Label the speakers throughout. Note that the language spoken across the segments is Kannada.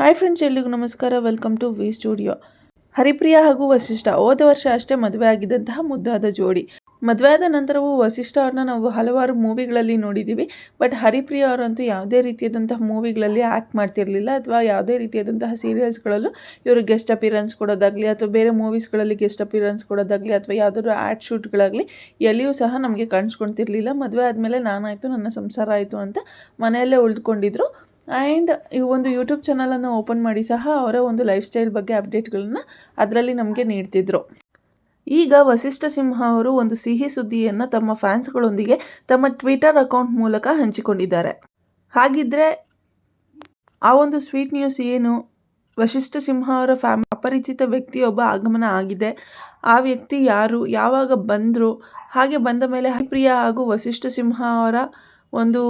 Speaker 1: ಹಾಯ್ ಫ್ರೆಂಡ್ಸ್ ಎಲ್ಲಿಗೂ ನಮಸ್ಕಾರ. Welcome to V studio Haripriya ಹಾಗೂ ವಸಿಷ್ಠ, ಹೋದ ವರ್ಷ ಅಷ್ಟೇ ಮದುವೆ ಆಗಿದ್ದಂತಹ ಮುದ್ದಾದ ಜೋಡಿ. ಮದುವೆ ಆದ ನಂತರವೂ ವಸಿಷ್ಠ ಅವ್ರನ್ನ ನಾವು ಹಲವಾರು ಮೂವಿಗಳಲ್ಲಿ ನೋಡಿದ್ದೀವಿ ಬಟ್ ಹರಿಪ್ರಿಯ ಅವರಂತೂ ಯಾವುದೇ ರೀತಿಯಾದಂತಹ ಮೂವಿಗಳಲ್ಲಿ ಆ್ಯಕ್ಟ್ ಮಾಡ್ತಿರಲಿಲ್ಲ. ಅಥವಾ ಯಾವುದೇ ರೀತಿಯಾದಂತಹ ಸೀರಿಯಲ್ಸ್ಗಳಲ್ಲೂ ಇವರು ಗೆಸ್ಟ್ ಅಪಿರೆನ್ಸ್ ಕೊಡೋದಾಗಲಿ, ಅಥವಾ ಬೇರೆ ಮೂವೀಸ್ಗಳಲ್ಲಿ ಗೆಸ್ಟ್ ಅಪಿರೆನ್ಸ್ ಕೊಡೋದಾಗಲಿ, ಅಥವಾ ಯಾವುದಾದ್ರು ಆ್ಯಡ್ ಶೂಟ್ಗಳಾಗಲಿ ಎಲ್ಲಿಯೂ ಸಹ ನಮಗೆ ಕಾಣಿಸ್ಕೊಳ್ತಿರ್ಲಿಲ್ಲ. ಮದುವೆ ಆದಮೇಲೆ ನಾನಾಯಿತು, ನನ್ನ ಸಂಸಾರ ಆಯಿತು ಅಂತ ಮನೆಯಲ್ಲೇ ಉಳಿದುಕೊಂಡಿದ್ರು ಆ್ಯಂಡ್ ಈ ಒಂದು ಯೂಟ್ಯೂಬ್ ಚಾನಲನ್ನು ಓಪನ್ ಮಾಡಿ ಸಹ ಅವರ ಒಂದು ಲೈಫ್ ಸ್ಟೈಲ್ ಬಗ್ಗೆ ಅಪ್ಡೇಟ್ಗಳನ್ನು ಅದರಲ್ಲಿ ನಮಗೆ ನೀಡ್ತಿದ್ರು. ಈಗ ವಸಿಷ್ಠ ಸಿಂಹ ಅವರು ಒಂದು ಸಿಹಿ ಸುದ್ದಿಯನ್ನು ತಮ್ಮ ಫ್ಯಾನ್ಸ್ಗಳೊಂದಿಗೆ ತಮ್ಮ ಟ್ವಿಟರ್ ಅಕೌಂಟ್ ಮೂಲಕ ಹಂಚಿಕೊಂಡಿದ್ದಾರೆ. ಹಾಗಿದ್ರೆ ಆ ಒಂದು ಸ್ವೀಟ್ ನ್ಯೂಸ್ ಏನು? ವಶಿಷ್ಠ ಸಿಂಹ ಅವರ ಫ್ಯಾಮ್ ಅಪರಿಚಿತ ವ್ಯಕ್ತಿಯೊಬ್ಬ ಆಗಮನ ಆಗಿದೆ. ಆ ವ್ಯಕ್ತಿ ಯಾರು? ಯಾವಾಗ ಬಂದರು? ಹಾಗೆ ಬಂದ ಮೇಲೆ ಹರಿಪ್ರಿಯ ಹಾಗೂ ವಸಿಷ್ಠ ಸಿಂಹ ಅವರ ಒಂದು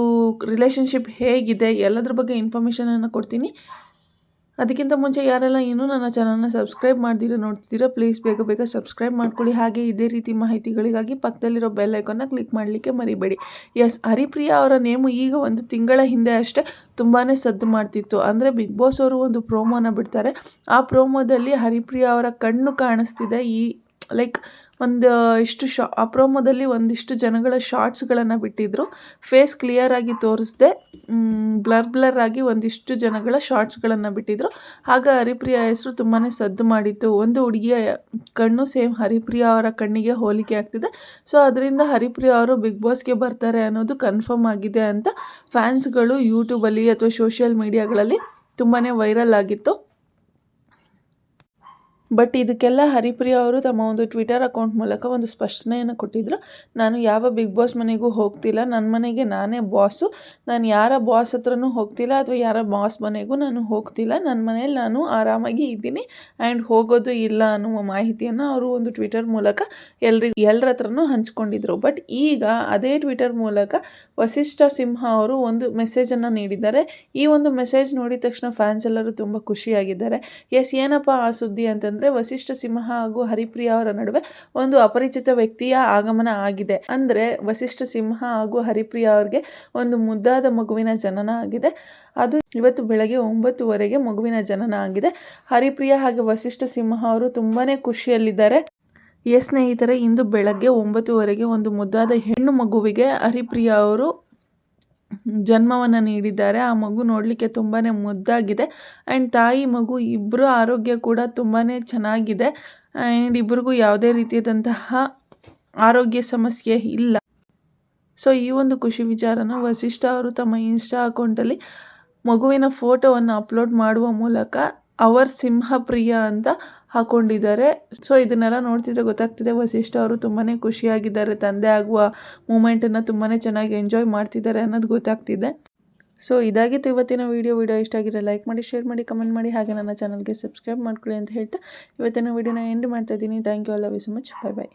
Speaker 1: ರಿಲೇಷನ್ಶಿಪ್ ಹೇಗಿದೆ, ಎಲ್ಲದ್ರ ಬಗ್ಗೆ ಇನ್ಫಾರ್ಮೇಷನನ್ನು ಕೊಡ್ತೀನಿ. ಅದಕ್ಕಿಂತ ಮುಂಚೆ ಯಾರೆಲ್ಲ ಇನ್ನೂ ನನ್ನ ಚಾನಲ್ನ ಸಬ್ಸ್ಕ್ರೈಬ್ ಮಾಡ್ದಿರೋ ನೋಡ್ತಿದ್ದೀರಾ ಪ್ಲೀಸ್ ಬೇಗ ಬೇಗ ಸಬ್ಸ್ಕ್ರೈಬ್ ಮಾಡ್ಕೊಳ್ಳಿ. ಹಾಗೆ ಇದೇ ರೀತಿ ಮಾಹಿತಿಗಳಿಗಾಗಿ ಪಕ್ಕದಲ್ಲಿರೋ ಬೆಲ್ ಕ್ಲಿಕ್ ಮಾಡಲಿಕ್ಕೆ ಮರಿಬೇಡಿ. ಎಸ್ ಹರಿಪ್ರಿಯಾ ಅವರ ನೇಮು ಈಗ ಒಂದು ತಿಂಗಳ ಹಿಂದೆ ಅಷ್ಟೇ ತುಂಬಾ ಸದ್ದು ಮಾಡ್ತಿತ್ತು. ಅಂದರೆ ಬಿಗ್ ಬಾಸ್ ಅವರು ಒಂದು ಪ್ರೋಮೋನ ಬಿಡ್ತಾರೆ. ಆ ಪ್ರೋಮೋದಲ್ಲಿ ಹರಿಪ್ರಿಯಾ ಅವರ ಕಣ್ಣು ಕಾಣಿಸ್ತಿದೆ. ಈ ಲೈಕ್ ಒಂದು ಇಷ್ಟು ಶಾ, ಆ ಪ್ರೋಮೋದಲ್ಲಿ ಒಂದಿಷ್ಟು ಜನಗಳ ಶಾರ್ಟ್ಸ್ಗಳನ್ನು ಬಿಟ್ಟಿದ್ದರು ಫೇಸ್ ಕ್ಲಿಯರಾಗಿ ತೋರಿಸ್ದೆ ಬ್ಲರ್ ಬ್ಲರ್ ಆಗಿ ಒಂದಿಷ್ಟು ಜನಗಳ ಶಾರ್ಟ್ಸ್ಗಳನ್ನು ಬಿಟ್ಟಿದ್ದರು ಆಗ ಹರಿಪ್ರಿಯ ಹೆಸರು ತುಂಬಾ ಸದ್ದು ಮಾಡಿತ್ತು. ಒಂದು ಹುಡುಗಿಯ ಕಣ್ಣು ಸೇಮ್ ಹರಿಪ್ರಿಯ ಅವರ ಕಣ್ಣಿಗೆ ಹೋಲಿಕೆ ಆಗ್ತಿದೆ. ಸೊ, ಅದರಿಂದ ಹರಿಪ್ರಿಯ ಅವರು ಬಿಗ್ ಬಾಸ್ಗೆ ಬರ್ತಾರೆ ಅನ್ನೋದು ಕನ್ಫರ್ಮ್ ಆಗಿದೆ ಅಂತ ಫ್ಯಾನ್ಸ್ಗಳು ಯೂಟ್ಯೂಬಲ್ಲಿ ಅಥವಾ ಸೋಷಿಯಲ್ ಮೀಡಿಯಾಗಳಲ್ಲಿ ತುಂಬಾ ವೈರಲ್ ಆಗಿತ್ತು. ಬಟ್ ಇದಕ್ಕೆಲ್ಲ ಹರಿಪ್ರಿಯ ಅವರು ತಮ್ಮ ಒಂದು ಟ್ವಿಟರ್ ಅಕೌಂಟ್ ಮೂಲಕ ಒಂದು ಸ್ಪಷ್ಟನೆಯನ್ನು ಕೊಟ್ಟಿದ್ದರು ನಾನು ಯಾವ ಬಿಗ್ ಬಾಸ್ ಮನೆಗೂ ಹೋಗ್ತಿಲ್ಲ. ನನ್ನ ಮನೆಗೆ ನಾನೇ ಬಾಸು ನಾನು ಯಾರ ಬಾಸ್ ಹತ್ರನೂ ಹೋಗ್ತಿಲ್ಲ ಅಥವಾ ಯಾರ ಬಾಸ್ ಮನೆಗೂ ನಾನು ಹೋಗ್ತಿಲ್ಲ. ನನ್ನ ಮನೆಯಲ್ಲಿ ನಾನು ಆರಾಮಾಗಿ ಇದ್ದೀನಿ ಆ್ಯಂಡ್ ಹೋಗೋದು ಇಲ್ಲ ಅನ್ನುವ ಮಾಹಿತಿಯನ್ನು ಅವರು ಒಂದು ಟ್ವಿಟರ್ ಮೂಲಕ ಎಲ್ರಿಗೂ ಎಲ್ಲರ ಹತ್ರನೂ ಹಂಚ್ಕೊಂಡಿದ್ರು. ಬಟ್ ಈಗ ಅದೇ ಟ್ವಿಟರ್ ಮೂಲಕ ವಸಿಷ್ಠ ಸಿಂಹ ಅವರು ಒಂದು ಮೆಸೇಜನ್ನು ನೀಡಿದ್ದಾರೆ. ಈ ಒಂದು ಮೆಸೇಜ್ ನೋಡಿದ ತಕ್ಷಣ ಫ್ಯಾನ್ಸ್ ಎಲ್ಲರೂ ತುಂಬ ಖುಷಿಯಾಗಿದ್ದಾರೆ. ಎಸ್ ಏನಪ್ಪ ಆ ಸುದ್ದಿ ಅಂತಂದರೆ ಅಂದರೆ ವಸಿಷ್ಠ ಸಿಂಹ ಹಾಗೂ ಹರಿಪ್ರಿಯ ಅವರ ನಡುವೆ ಒಂದು ಅಪರಿಚಿತ ವ್ಯಕ್ತಿಯ ಆಗಮನ ಆಗಿದೆ. ಅಂದ್ರೆ ವಸಿಷ್ಠ ಸಿಂಹ ಹಾಗೂ ಹರಿಪ್ರಿಯ ಅವ್ರಿಗೆ ಒಂದು ಮುದ್ದಾದ ಮಗುವಿನ ಜನನ ಆಗಿದೆ. ಅದು ಇವತ್ತು ಬೆಳಗ್ಗೆ ಒಂಬತ್ತುವರೆಗೆ ಮಗುವಿನ ಜನನ ಆಗಿದೆ. ಹರಿಪ್ರಿಯ ಹಾಗೆ ವಸಿಷ್ಠ ಸಿಂಹ ಅವರು ತುಂಬಾನೇ ಖುಷಿಯಲ್ಲಿದ್ದಾರೆ. ಎಸ್ ಸ್ನೇಹಿತರೆ, ಇಂದು ಬೆಳಗ್ಗೆ ಒಂಬತ್ತುವರೆಗೆ ಒಂದು ಮುದ್ದಾದ ಹೆಣ್ಣು ಮಗುವಿಗೆ ಹರಿಪ್ರಿಯ ಅವರು ಜನ್ಮವನ್ನು ನೀಡಿದ್ದಾರೆ. ಆ ಮಗು ನೋಡಲಿಕ್ಕೆ ತುಂಬಾ ಮುದ್ದಾಗಿದೆ. ಆ್ಯಂಡ್ ತಾಯಿ, ಮಗು ಇಬ್ಬರು ಆರೋಗ್ಯ ಕೂಡ ತುಂಬಾ ಚೆನ್ನಾಗಿದೆ. ಆ್ಯಂಡ್ ಇಬ್ಬರಿಗೂ ಯಾವುದೇ ರೀತಿಯಾದಂತಹ ಆರೋಗ್ಯ ಸಮಸ್ಯೆ ಇಲ್ಲ. ಸೊ, ಈ ಒಂದು ಖುಷಿ ವಿಚಾರನ ವಸಿಷ್ಠ ಅವರು ತಮ್ಮ ಇನ್ಸ್ಟಾ ಅಕೌಂಟಲ್ಲಿ ಮಗುವಿನ ಫೋಟೋವನ್ನು ಅಪ್ಲೋಡ್ ಮಾಡುವ ಮೂಲಕ ಅವರ್ ಸಿಂಹ ಪ್ರಿಯ ಅಂತ ಹಾಕೊಂಡಿದ್ದಾರೆ. ಸೊ ಇದನ್ನೆಲ್ಲ ನೋಡ್ತಿದ್ರೆ ಗೊತ್ತಾಗ್ತಿದೆ, ವಸಿಷ್ಠ ಅವರು ತುಂಬಾ ಖುಷಿಯಾಗಿದ್ದಾರೆ, ತಂದೆ ಆಗುವ ಮೂಮೆಂಟನ್ನು ತುಂಬಾ ಚೆನ್ನಾಗಿ ಎಂಜಾಯ್ ಮಾಡ್ತಿದ್ದಾರೆ ಅನ್ನೋದು ಗೊತ್ತಾಗ್ತಿದೆ. ಸೊ ಇದಾಗಿತ್ತು ಇವತ್ತಿನ ವೀಡಿಯೋ ವೀಡಿಯೋ ಇಷ್ಟ ಆಗಿರೋ ಲೈಕ್ ಮಾಡಿ ಶೇರ್ ಮಾಡಿ ಕಮೆಂಟ್ ಮಾಡಿ, ಹಾಗೆ ನನ್ನ ಚಾನಲ್ಗೆ ಸಬ್ಸ್ಕ್ರೈಬ್ ಮಾಡ್ಕೊಳ್ಳಿ ಅಂತ ಹೇಳ್ತಾ ಇವತ್ತಿನ ವೀಡಿಯೋನ ಎಂಡ್ ಮಾಡ್ತಾ ಇದ್ದೀನಿ. Thank you all love you so much bye bye